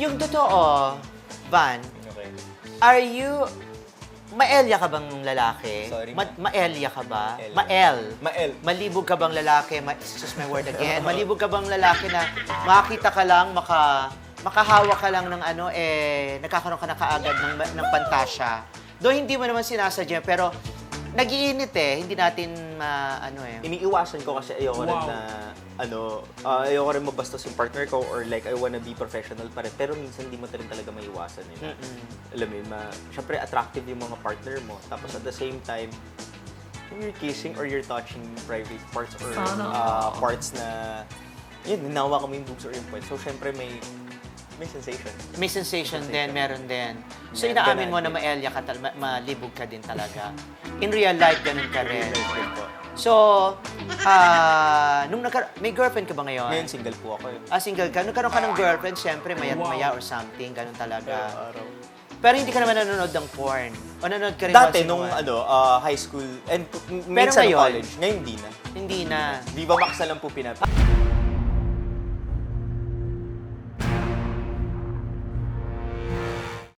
Yung totoo, Van, Okay. are you... Maelya ka bang lalaki? Sorry, Ma- maelya ka ba? Mael. Mael. Mael. Malibog ka bang lalaki? Ma- excuse my word again. Malibog ka bang lalaki na makakita ka lang, maka, makahawa ka lang ng ano, eh, nagkakaroon ka na kaagad ng, ng pantasya. Though hindi mo naman sinasadya, pero nagiinit eh. Hindi natin ma, ano eh. Iniiwasan ko kasi ayoko rin Wow. na, ano, ah, ayoko rin mabastos yung partner ko or like I wanna be professional pa rin. Pero minsan di mo rin talaga maiwasan eh. na, Alam mo yun, ma, syempre attractive yung mga partner mo. Tapos at the same time, you're kissing or you're touching private parts or ah, parts na, yun, ninawa ko mo yung boobs or yung points. So syempre may, may sensation. May sensation din, meron din. So, Meron, inaamin mo na maelya ka, ma- malibog ka din talaga. In real life, ganun ka rin. So, ah, nung nagka- may girlfriend ka ba ngayon? Ngayon single po ako eh. Ah, single ka. Nung karoon ka ng girlfriend, syempre, mayat-maya or something, ganun talaga. araw. Pero hindi ka naman nanonood ng porn. O nanonood ka rin Dati nung ano, ah, high school and minsan ngayon? college. Ngayon hindi na. Hindi na. Viva Max na lang po pinap.